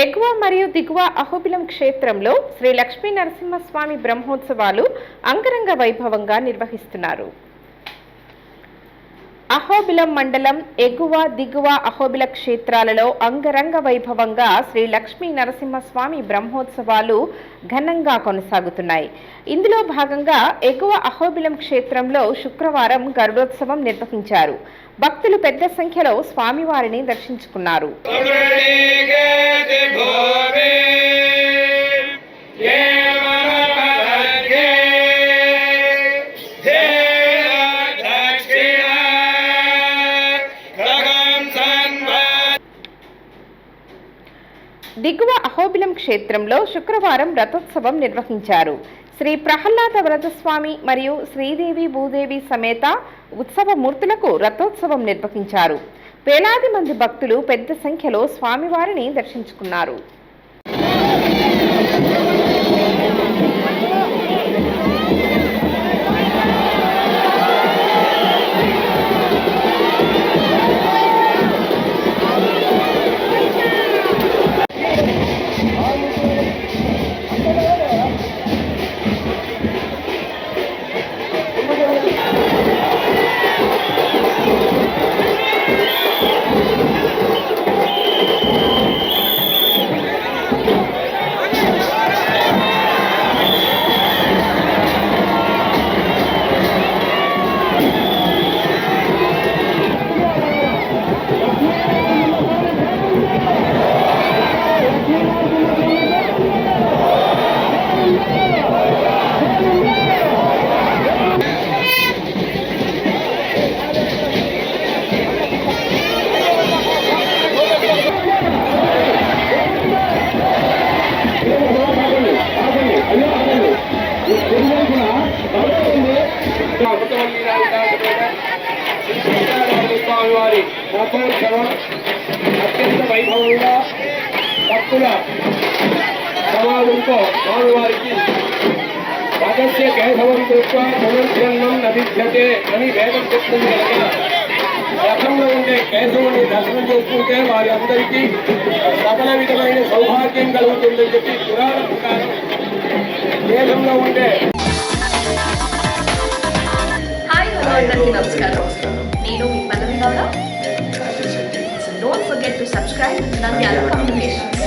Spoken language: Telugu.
ఎగువ మరియు దిగువ అహోబిలం క్షేత్రంలో శ్రీ లక్ష్మీ నరసింహస్వామి బ్రహ్మోత్సవాలు అంగరంగ వైభవంగా నిర్వహిస్తున్నారు. అహోబిలం మండలం ఎగువ దిగువ అహోబిల క్షేత్రాలలో అంగరంగ వైభవంగా శ్రీ లక్ష్మీ నరసింహస్వామి బ్రహ్మోత్సవాలు ఘనంగా కొనసాగుతున్నాయి. ఇందులో భాగంగా ఎగువ అహోబిలం క్షేత్రంలో శుక్రవారం గరుడోత్సవం నిర్వహించారు. భక్తులు పెద్ద సంఖ్యలో స్వామివారిని దర్శించుకున్నారు. దిగువ అహోబిలం క్షేత్రంలో శుక్రవారం రథోత్సవం నిర్వహించారు. శ్రీ ప్రహ్లాద వ్రతస్వామి మరియు శ్రీదేవి భూదేవి సమేత ఉత్సవ మూర్తులకు రథోత్సవం నిర్వహించారు. వేలాది మంది భక్తులు పెద్ద సంఖ్యలో స్వామివారిని దర్శించుకున్నారు. స్వామివారి రథోత్సవం అత్యంత వైభవంగా భక్తుల సమాజంతో స్వామివారికి రథస్య కేశవం కృత్వా పునర్జన్మం నదిధ్యతే అని వేదం చెప్తుంది కనుక రథంలో ఉండే కేశవుని దర్శనం చేసుకుంటే వారి అందరికీ సకల విధమైన సౌభాగ్యం కలుగుతుందని చెప్పి పురాణ ప్రకారం దేశంలో ఉండే అందరికీ నమస్కారం. నేను మీ Pallavi Gowda so don't forget to subscribe Nandyala communications